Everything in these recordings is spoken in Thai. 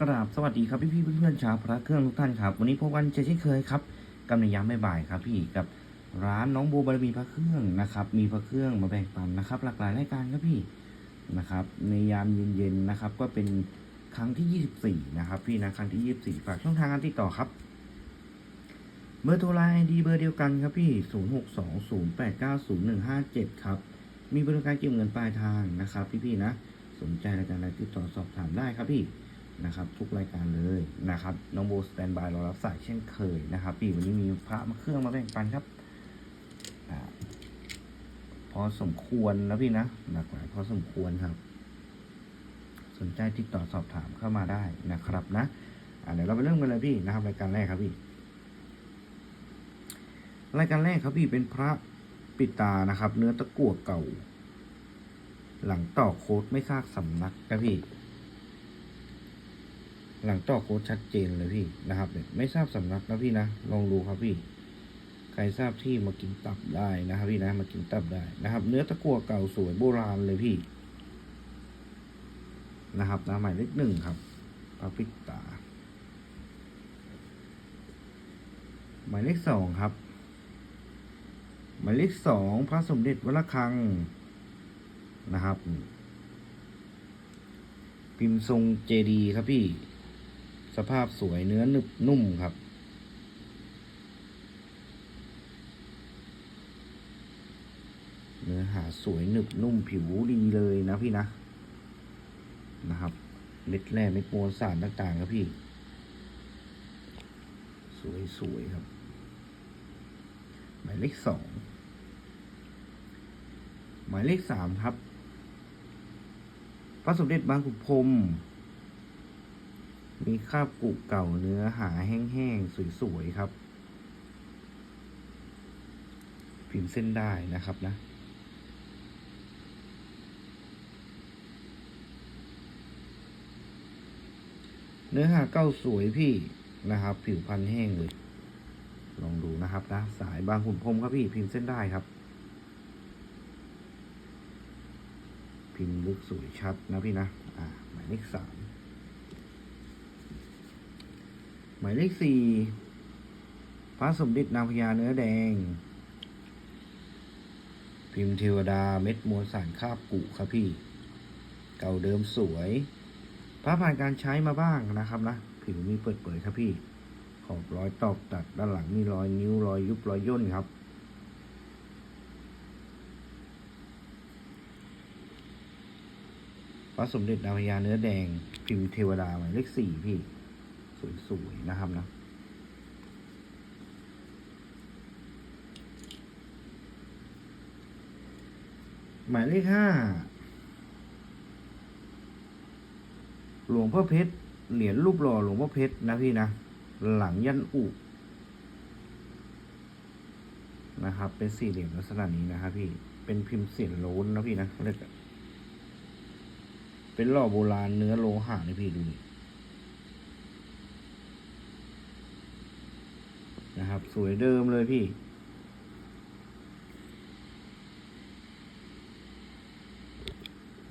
กราบสวัสดีครับพี่พี่เพื่อนๆชาวพระเครื่องทุกท่านครับวันนี้พบกันเช่นเคยครับกำในยามบ่ายๆครับพี่กับร้านน้องโบบารมีพระเครื่องนะครับ มีพระเครื่องมาแบ่งปันนะครับ หลากหลายรายการครับพี่นะครับ ในยามเย็นๆนะครับ ก็เป็นครั้งที่ 24 นะครับ พี่นะครั้งที่ 24 ฝากช่องทางการติดต่อครับ เบอร์โทรไลน์ดีเบอร์เดียวกันครับพี่ 0620890157 ครับ มีบริการเก็บเงินปลายทางนะครับ พี่ๆนะ สนใจรายการอะไรติดต่อสอบถามได้ครับพี่ นะครับ ทุกรายการเลยนะครับน้องโบสแตนบายรอรับสายเช่นเคยนะครับพี่วันนี้มีพระมาเครื่องมาแบ่งปันครับอพอสมควรนะพี่นะหลากหลายพอสมควรครับ สนใจติดต่อสอบถามเข้ามาได้นะครับนะเดี๋ยวเราไปเริ่มกันเลยพี่นะครับ รายการแรกครับพี่ รายการแรกครับพี่เป็นพระปิดตานะครับ เนื้อตะกั่วเก่า หลังต่อโค้ดไม่ทราบสำนักนะพี่ หลังต่อโค้ดชัดเจนเลยพี่นะครับเนี่ยไม่ทราบสำนักนะพี่นะลองดูครับพี่ ใครทราบที่มากินตับได้นะครับพี่นะมากินตับได้นะครับ เนื้อตะกั่วเก่าสวยโบราณเลยพี่ นะครับนะหมายเลขหนึ่งครับพระปิตาหมายเลขสองครับ หมายเลขสองพระสมเด็จวัดระฆังนะครับ พิมพ์ทรงเจดีครับพี่ สภาพสวยเนื้อนึบนุ่มครับ เนื้อหาสวยหนึบนุ่มผิวดีเลยนะพี่นะ นะครับเม็ดแร่เม็ดมวลสารต่างๆ ครับพี่ สวยๆครับ หมายเลขสองหมายเลขสามครับ พระสมเด็จบางขุนพรม มีคราบกุเก่าเนื้อหาแห้งๆ สวยๆ ครับ พิมพ์เส้นได้นะครับนะ เนื้อหาเก้าสวยพี่นะครับ ผิวพันธุ์แห้งเลย ลองดูนะครับนะ สายบางขุนพรมครับพี่พิมพ์เส้นได้ครับ พิมพ์ลึกสวยชัดนะพี่นะ อ่า หมายเลขสาม หมายเลขสี่พระสมเด็จนางพญาเนื้อแดง พิมพ์เทวดาเม็ดมวลสารคาบกุครับพี่ เก่าเดิมสวย พระผ่านการใช้มาบ้างนะครับนะ ผิวมีเปิดเผยครับพี่ ขอบรอยตอกตัดด้านหลังมีรอยนิ้วรอยยุบรอยย่นครับพระสมเด็จนางพญาเนื้อแดง พิมพ์เทวดาหมายเลขสี่พี่ สวยๆนะครับนะหมายเลขห้าหลวงพ่อเพชรเหรียญรูปหล่อหลวงพ่อเพชรนะพี่นะ หลังยันอุนะครับ เป็นสี่เหลี่ยมลักษณะนี้นะครับพี่เป็นพิมพ์เสียนโล้นนะพี่นะเรียกเป็นหล่อโบราณเนื้อโลหะนี่พี่ดูดิ นะครับ สวยเดิมเลยพี่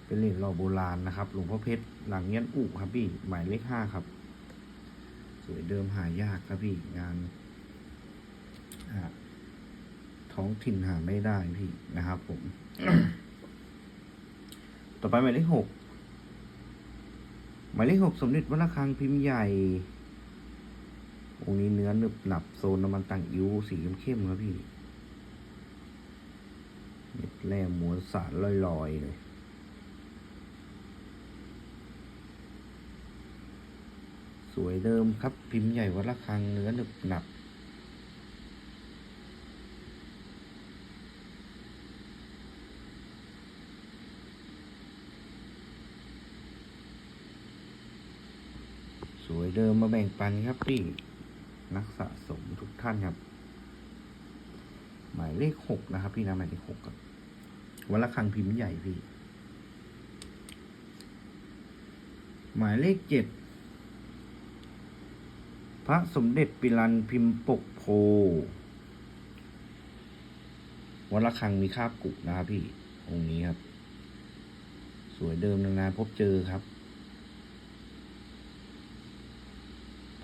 เป็นเหรียญหล่อโบราณนะครับ หลวงพ่อเพชรหลังเงี้ยนอุครับพี่ หมายเลขห้าครับ สวยเดิมหายากครับพี่งานท้องถิ่นหาไม่ได้พี่นะครับผม ต่อไปหมายเลขหกหมายเลขหกสมเด็จวัดระฆังพิมพ์ใหญ่ องนี้เนื้อหนึบหนับโซนน้ำมันต่างอิ้วสีเข้มๆครับพี่แร่มวลสารลอยๆเลยสวยเดิมครับพิมพ์ใหญ่วัดระฆังเนื้อหนึบหนับสวยเดิมมาแบ่งปันครับพี่ นักสะสมทุกท่านครับ หมายเลขหกนะครับ พี่นะหมายเลขหกครับวัดระฆังพิมพ์ใหญ่พี่ หมายเลขเจ็ดพระสมเด็จปิรันพิมพ์ปกโพวัดระฆังมีคาบกุกนะครับพี่องค์นี้ครับ สวยเดิมนานๆพบเจอครับ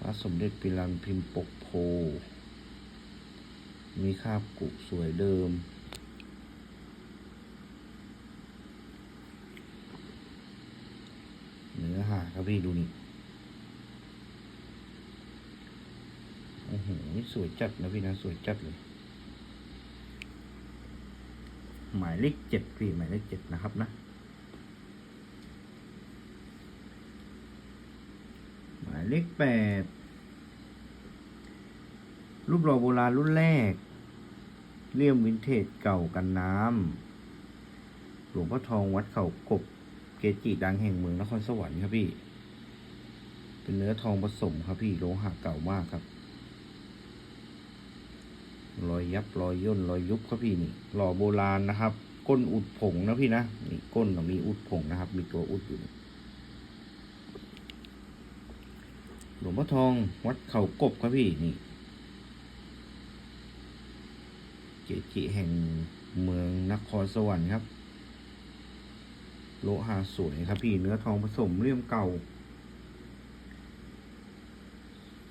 ระสมเด็จปิรันพิมพ์ปกโพ มีคาบกุสวยเดิม เนื้อหาครับพี่ดูนี่ โอ้โหสวยจัดนะพี่นะ สวยจัดเลย หมายเลขเจ็ดพี่ หมายเลขเจ็ดนะครับนะหมายเลขแปด รูปหล่อโบราณรุ่นแรกเลี่ยมวินเทจเก่ากันน้ำหลวงพ่อทองวัดเขากบเกจิดังแห่งเมืองนครสวรรค์ครับพี่ เป็นเนื้อทองผสมครับพี่โลหะเก่ามากครับ รอยยับรอยย่นรอยยุบครับพี่นี่ หล่อโบราณนะครับ ก้นอุดผงนะพี่นะนี่ก้นมีอุดผงนะครับ มีตัวอุดอยู่หลวงพ่อทองวัดเขากบครับพี่นี่ เกจิแห่งเมืองนครสวรรค์ครับ โลหะสวยครับพี่เนื้อทองผสมเลี่ยมเก่า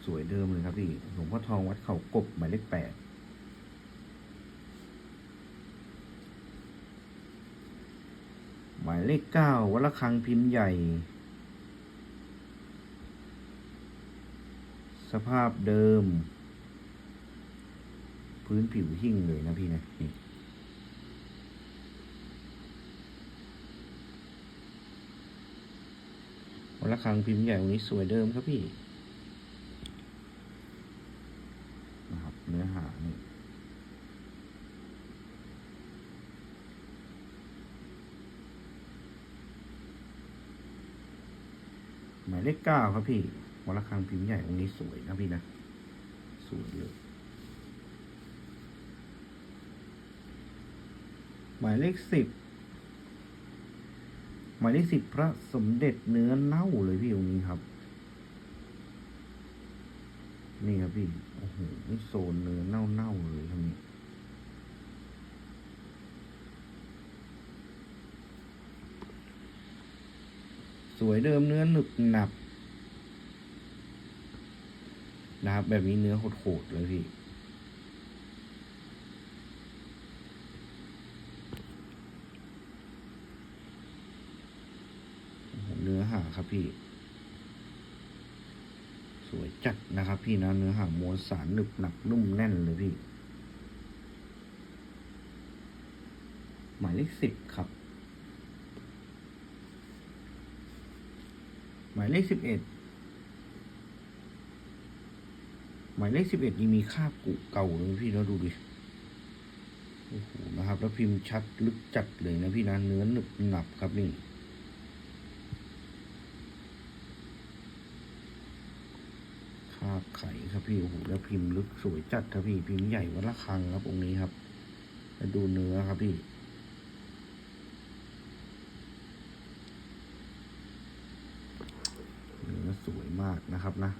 สวยเดิมเลยครับพี่หลวงพ่อทองวัดเขากบหมายเลขแปดหมายเลขเก้าวัดระฆังพิมพ์ใหญ่ สภาพเดิม พื้นผิวหิ่งเลยนะพี่นะนี่วัดระฆังพิมพ์ใหญ่องค์นี้สวยเดิมครับพี่นะครับเนื้อหานี่หมายเลขเก้าครับพี่วัดระฆังพิมพ์ใหญ่องค์นี้สวยนะพี่นะ สวยเลย หมายเลขสิบหมายเลขสิบพระสมเด็จเนื้อเน่าเลยพี่องค์นี้ครับ นี่ครับพี่โอ้โหนี่โซนเนื้อเน่าเน่าๆเลยครับนี่สวยเดิมเนื้อหนึบหนับนะครับแบบนี้เนื้อโหดๆเลยพี่ เนื้อหา ครับพี่ สวยจัดนะครับ พี่นะเนื้อหางมวลสารหนึบหนักนุ่มแน่นเลยพี่ หมายเลขสิบครับ หมายเลขสิบเอ็ดหมายเลขสิบเอ็ดยังมีคาบกุเก่าเลยพี่แล้วดูดิโอ้โหนะครับ แล้วพิมพ์ชัดลึกจัดเลยนะพี่นะเนื้อหนึบหนับครับนี่ คาบไข่ครับพี่โอ้โหแล้วพิมพ์ลึกสวยจัดครับพี่พิมพ์ใหญ่วัดละคังครับองค์นี้ครับแล้วดูเนื้อครับพี่เนื้อสวยมากนะครับนะ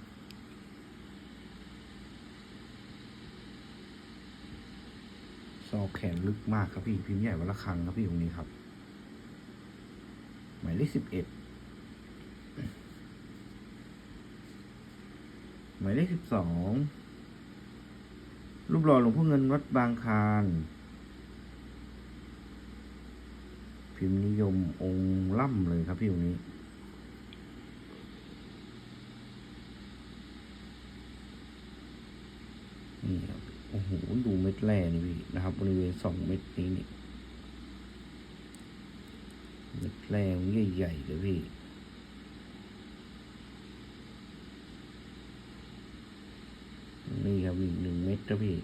ซอกแขนลึกมากครับพี่พิมพ์ใหญ่วัดละคังครับพี่องค์นี้ครับ หมายเลขสิบเอ็ด ห มายเลขสิบสองรูปหล่อหลวงพ่อเงินวัดบางคารพิมพ์นิยมองค์ล่ำเลยครับพี่องค์นี้นี่ครับโอ้โหดูเม็ดแร่นี่พี่นะครับ บริเวณสองเม็ดนี้นี่เม็ดแร่ใหญ่ๆเลยพี่ นี่ครับอีกหนึ่งเม็ดครับพี่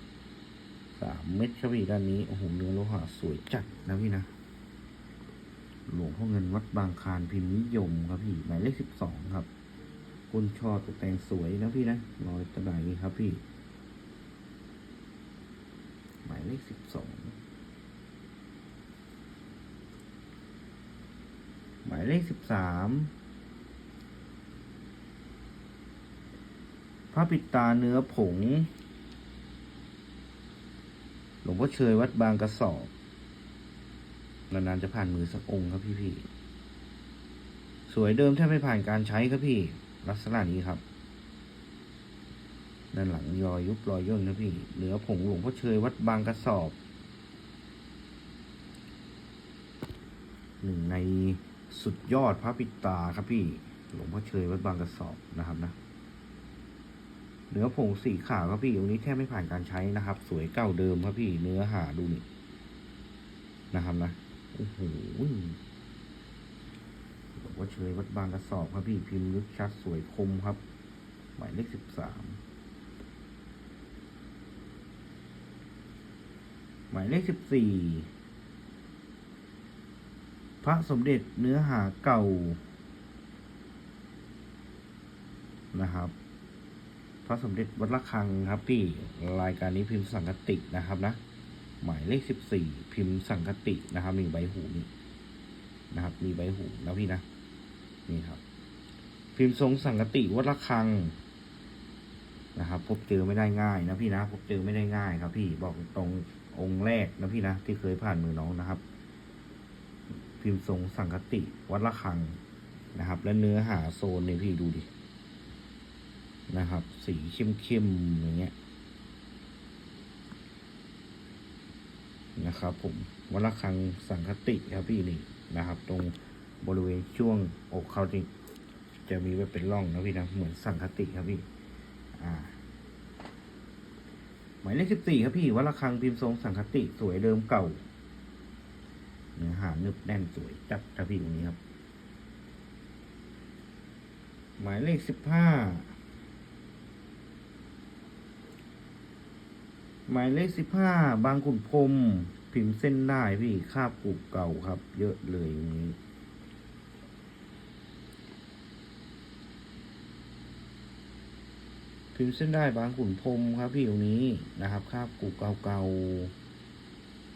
สามเม็ดครับพี่ด้านนี้ โอ้โหเนื้อโลหะสวยจัดนะพี่นะหลวงพ่อเงินวัดบางคารพิมพ์นิยมครับพี่หมายเลขสิบสองครับก้นช่อตกแต่งสวยนะพี่นะรอยตะไดครับพี่ หมายเลขสิบสองหมายเลขสิบสาม พระปิตาเนื้อผง หลวงพ่อเชยวัดบางกระสอบ นานๆจะผ่านมือสักองค์ครับพี่พี่ๆสวยเดิมแทบไม่ผ่านการใช้ครับพี่ ลักษณะนี้ครับ ด้านหลังยอยุบรอยย่นนะพี่เหนือผงหลวงพ่อเชยวัดบางกระสอบหนึ่งในสุดยอดพระปิตาครับพี่ หลวงพ่อเชยวัดบางกระสอบนะครับนะ เนื้อผงสีขาวครับพี่องนี้แทบไม่ผ่านการใช้นะครับ สวยเก่าเดิมครับพี่เนื้อหาดูนี่นะครับนะโอ้โหหลวงพ่อเชยวัดบางกระสอบครับพี่พิมพ์ลึกชัดสวยคมครับ หมายเลขสิบสามหมายเลขสิบสี่พระสมเด็จเนื้อหาเก่านะครับ ระสมเด็จวัดระฆังครับพี่รายการนี้พิมพ์สังกตินะครับนะ หมายเลขสิบสี่พิมพ์สังกตินะครับมีใบหูนี่นะครับ มีใบหูนะพี่นะนี่ครับ พิมพ์ทรงสังกติวัดระฆังนะครับ พบเจอไม่ได้ง่ายนะพี่นะพบเจอไม่ได้ง่ายครับ พี่บอกตรงองค์แรกนะพี่นะที่เคยผ่านมือน้องนะครับ พิมพ์ทรงสังกติวัดระฆังนะครับ และเนื้อหาโซนเนี่ยพี่ดูดิ นะครับ สีเข้มๆอย่างเงี้ยนะครับผมวัดระฆังสังคติครับพี่นี่นะครับ ตรงบริเวณช่วงอกเขาที่จะมีไว้เป็นร่องนะพี่นะเหมือนสังคติครับพี่อ่าหมายเลขสิบสี่ครับพี่วัดระฆังพิมพ์ทรงสังคติสวยเดิมเก่าเนื้อหานึบแน่นสวยจัดครับพี่ตรงนี้ครับ หมายเลขสิบห้า หมายเลขสิบห้าบางขุนพรมพิมพ์เส้นได้พี่คาบกูเก่าครับ เยอะเลยตรงนี้พิมพ์เส้นได้บางขุนพรมครับพี่ตรงนี้นะครับคาบกูเก่า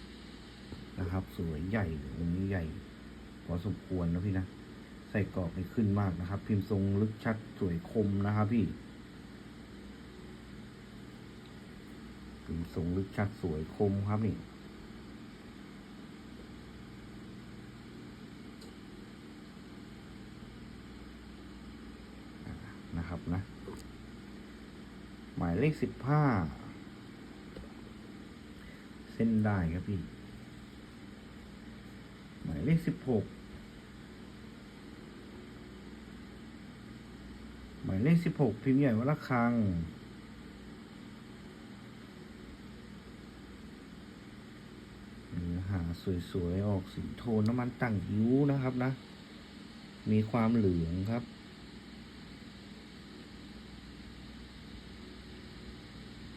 ๆนะครับ สวยใหญ่ตรงนี้ใหญ่พอสมควรนะพี่นะใส่กรอบไม่ขึ้นมากนะครับ พิมพ์ทรงลึกชัดสวยคมนะครับพี่ พิมพ์ทรงลึกชัดสวยคมครับนี่นะครับนะ หมายเลขสิบห้าเส้นได้ครับพี่ หมายเลขสิบหกหมายเลขสิบหกพิมพ์ใหญ่วัดระฆัง เนื้อ หาสวยๆ ออกสีโทนน้ำมันตั้งหิ้วนะครับนะ มีความเหลืองครับ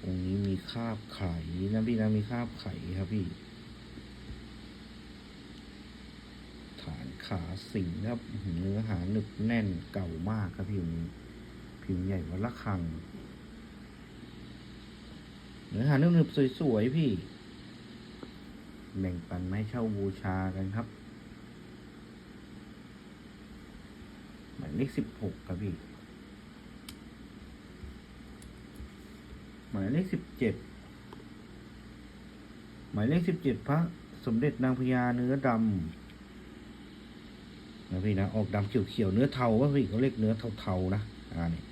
องนี้มีคราบไข่นะพี่นะมีคราบไข่ครับพี่ ฐานขาสิงครับเนื้อหาหนึบแน่นเก่ามากครับพี่องค์นี้พิมพ์ใหญ่วัดระฆังเนื้อหาหนึบๆสวยๆ พี่ แบ่งปันไม่เช่าบูชากันครับ หมายเลขสิบหกครับพี่ หมายเลขสิบเจ็ดหมายเลขสิบเจ็ดพระสมเด็จนางพญาเนื้อดำนะพี่นะ ออกดำเขียวๆเนื้อเทาว่าพี่เขาเรียกเนื้อเทาๆนะอ่านี่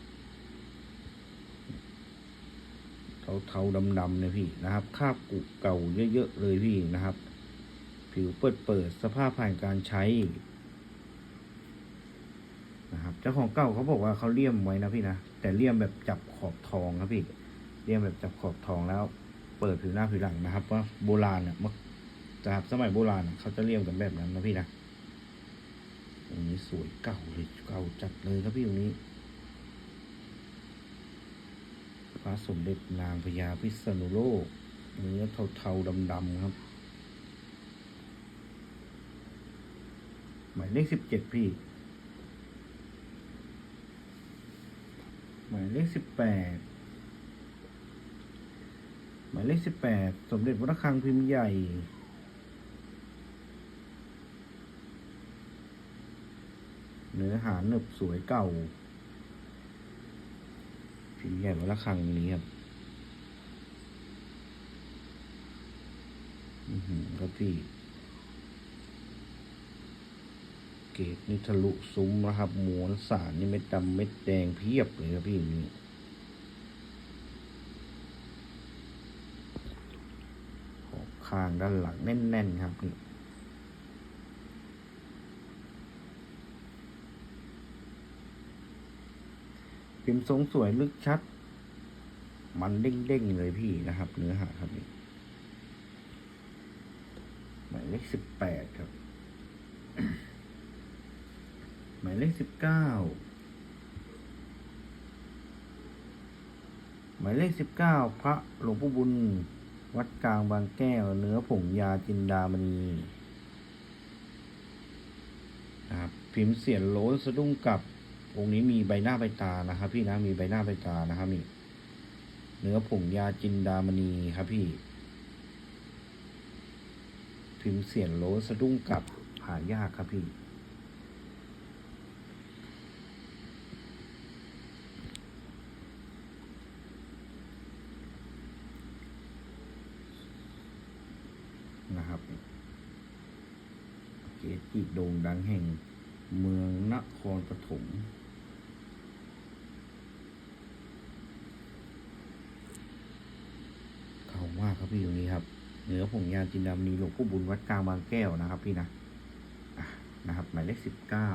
เทาๆดำๆเนี่ยพี่นะครับคราบกุเก่าเยอะๆเลยพี่นะครับ ผิวเปิดเปิดๆสภาพผ่านการใช้นะครับเจ้าของเก่าเขาบอกว่าเขาเลี่ยมไว้นะพี่นะแต่เลี่ยมแบบจับขอบทองครับพี่เลี่ยมแบบจับขอบทองแล้ว เปิดผิวหน้าผิวหลังนะครับว่าโบราณเนี่ยเมื่อจากสมัยโบราณเขาจะเลี่ยมกันแบบนั้นนะพี่นะตรงนี้สวยเก่าเลยเก่าจัดเลยครับพี่ตรงนี้ พ ระสมเด็จนางพญาพิษณุโลก เนื้อเทาๆดำๆครับ หมายเลขสิบเจ็ดพี่ หมายเลขสิบแปดหมายเลขสิบแปดสมเด็จวัดระฆังพิมพ์ใหญ่เนื้อหาหนึบสวยเก่าินใหญ่มาละครั้งนี้ครับอืมครับพี่ เกตนี่ทะลุซุ้มนะครับหมวนสารนี่เม็ดดำเม็ดแดงเพียบเลยครับพี่นี่ขอคางด้านหลังแน่น ๆ ครับนี่ พิมพ์ทรงสวยลึกชัด มันเด้งๆเลยพี่นะครับ เนื้อหาครับนี่หมายเลขสิบแปดครับ หมายเลขสิบเก้าหมายเลขสิบเก้าพระหลวงพ่อบุญ วัดกลางบางแก้ว เนื้อผงยาจินดามณีนะครับพิมพ์เสียนโลนสะดุ้งกับ องค์นี้มีใบหน้าใบตานะครับ พี่นะมีใบหน้าใบตานะครับนี่เนื้อผงยาจินดามณีครับพี่ พิมพ์เสียนโลสะดุ้งกลับหายากครับพี่ นะครับเกจิโด่งดังแห่งเมืองนครปฐม เขามากครับพี่ตรงนี้ครับ เหนือผงยาจินดามณีหลวงพ่อบุญวัดกลางบางแก้วนะครับ พี่นะะนะครับ หมายเลขสิบเก้า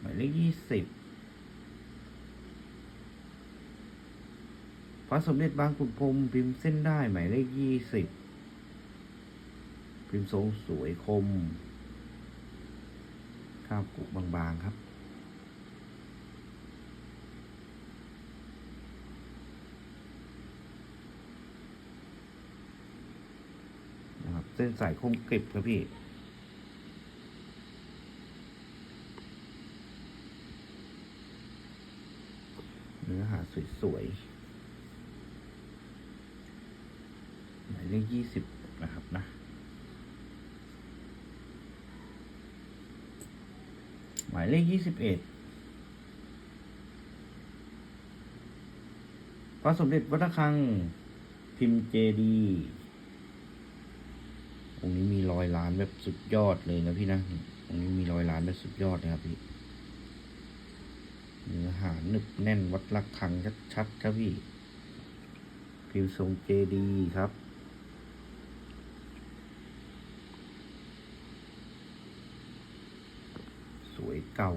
หมายเลขยี่สิบพระสมเด็จบางขุนพรมพิมพ์เส้นได้ หมายเลขยี่สิบพิมพ์ทรงสวยคมข้าวกุบางๆครับ นะครับ เส้นสายคมกริบครับพี่ เนื้อหาสวยๆหมายเลขยี่สิบนะครับนะหมายเลขยี่สิบเอ็ดพระสมเด็จวัดระฆังพิมพ์เจดี ย์องนี้มีรอยล้านแบบสุดยอดเลยนะพี่นะองนี้มีรอยล้านแบบสุดยอดนะครับพี่เนื้อหาหนึบแน่นวัดระฆังชัดๆครับพี่พิมพ์ทรงเจดีครับสวยเก่า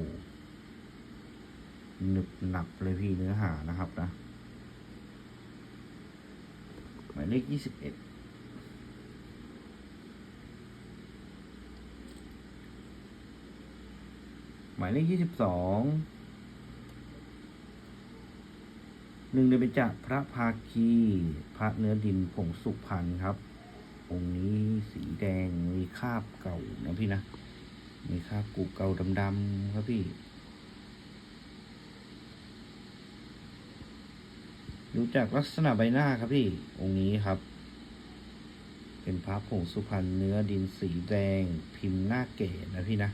หนึบหนับเลยพี่เนื้อหานะครับนะ หมายเลขยี่สิบเอ็ด หมายเลขยี่สิบสองหนึ่งเดือนไปจากพระภาคีพระเนื้อดินผงสุพรรณครับ องค์นี้สีแดงมีคราบเก่านะพี่นะ มีคราบกูเก่าดำๆครับพี่ดูจากลักษณะใบหน้าครับพี่ องค์นี้ครับ เป็นพระผงสุพรรณเนื้อดินสีแดง พิมพ์หน้าเก๋นะพี่นะ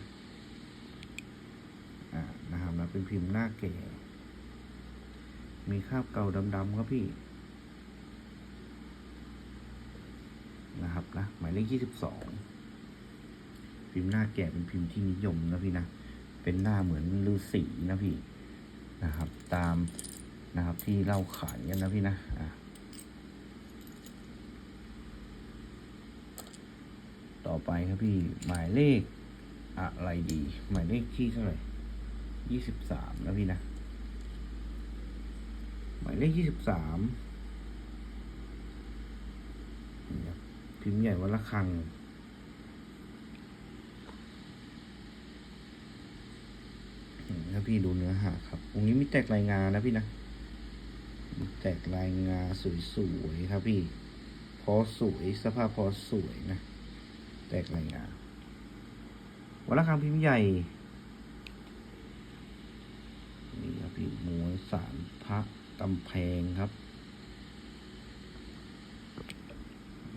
อ่า นะครับนะ เป็นพิมพ์หน้าเก๋มีคราบเก่าดำๆครับพี่ นะครับนะหมายเลขยี่สิบสองพิมพ์หน้าแก่เป็นพิมพ์ที่นิยมนะพี่นะ เป็นหน้าเหมือนฤาษีนะพี่นะครับ ตามนะครับที่เล่าขานกันนะพี่นะอะต่อไปครับพี่หมายเลขอะไรดี หมายเลขที่เท่าไหร่ ยี่สิบสามนะพี่นะ หมายเลขยี่สิบสามพิมพ์ใหญ่วัดละคังอืมถ้าพี่ดูเนื้อหาครับ ตรงนี้มีแตกรายงานนะพี่นะ มีแตกรายงานสวยๆครับพี่ พอสวยสภาพพอสวยนะ แตกรายงานวัดระฆังพิมพ์ใหญ่ นี่ครับพี่ม้วนสา ระกำแพงครับ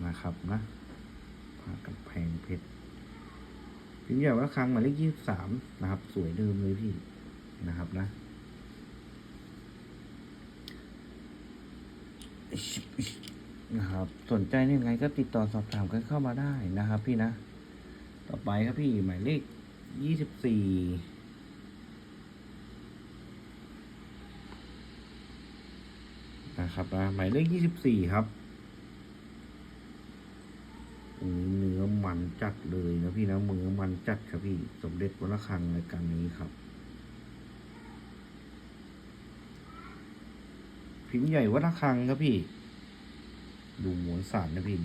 นะครับนะพระกำแพงเพชรพิมพ์ใหญ่วัดระฆังหมายเลขยี่สิบสามนะครับ สวยเดิมเลยพี่นะครับนะนะครับ สนใจเนี่ยไงก็ติดต่อสอบถามกันเข้ามาได้นะครับ พี่นะ ต่อไปครับพี่หมายเลขยี่สิบสี่ นะครับนะหมายเลขยี่สิบสี่ครับเนื้อมันจัดเลยนะพี่นะมือมันจัดครับพี่สมเด็จวัดระฆังรายการนี้ครับพิมพ์ใหญ่วัดระฆังครับพี่ ดูหมวลสารนะพี่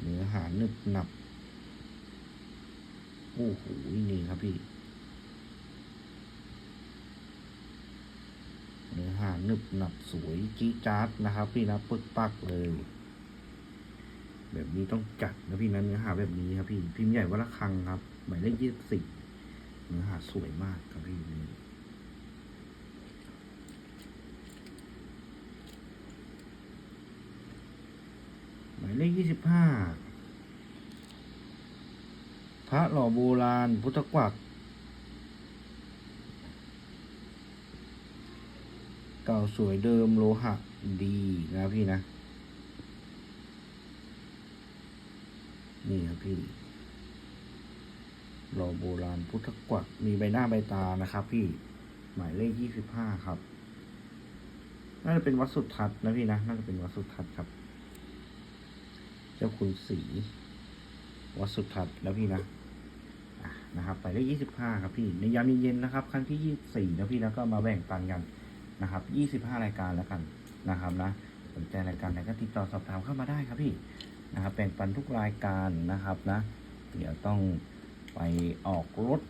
เนื้อหาหนึบหนับโอ้โหนี่ครับพี่ เนื้อหาหนึบหนับสวยจี๊จ๊าดนะครับ พี่นะปึกปักเลย แบบนี้ต้องจัดนะพี่นะเนื้อหาแบบนี้ครับพี่พิมพ์ใหญ่วัดระฆังครับหมายเลขยี่สิบเนื้อหาสวยมากครับพี่นี่หมายเลขยี่สิบห้าพระหล่อโบราณพุทธกวัก เก่าสวยเดิมโลหะดีนะพี่นะ นี่ครับพี่หล่อโบราณพุทธกวักมีใบหน้าใบตานะครับ พี่ หมายเลขยี่สิบห้าครับ น่าจะเป็นวัดสุทัศน์นะพี่นะ น่าจะเป็นวัดสุทัศน์ครับ เจ้าคุณศรีวัดสุทัศน์แล้วพี่นะนะครับไปเลขยี่สิบห้าครับพี่ ในยามเย็นๆนะครับ ครั้งที่ยี่สี่นะพี่นะก็มาแบ่งปันกัน นะครับยี่สิบห้ารายการแล้วกันนะครับนะสนใจรายการไหนก็ติดต่อสอบถามเข้ามาได้ครับพี่นะครับแบ่งปันทุกรายการนะครับนะ เดี๋ยวต้องไปออกรถ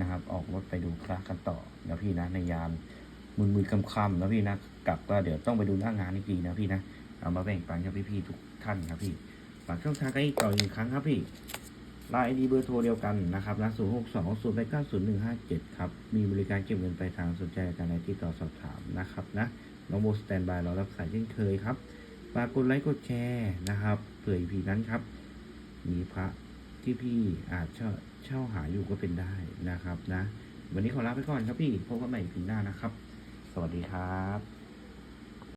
นะครับ ออกรถไปดูพระกันต่อนะพี่นะในยามมือมือคำคำนะพี่นะกลับก็เดี๋ยวต้องไปดูหน้างานอีกทีนะพี่นะเอามาแบ่งปันกับพี่ๆทุกท่านครับพี่ฝากช่องทางกันอีกต่ออีกครั้งครับพี่ ไลน์ดีเบอร์โทรเดียวกันนะครับนะ0 6 2 0 8 9 0 1 5 7ครับ มีบริการเก็บเงินปลายทางสนใจการในที่ต่อสอบถามนะครับนะน้องโบสแตนบายเรารับสายเช่นเคยครับฝากกดไลค์กดแชร์นะครับเผื่ออีพีนั้นครับ มีพระที่พี่อาจเช่าเช่าหาอยู่ก็เป็นได้นะครับนะ วันนี้ขอลาไปก่อนครับพี่พบกันใหม่อีพีหน้านะครับ สวัสดีครับ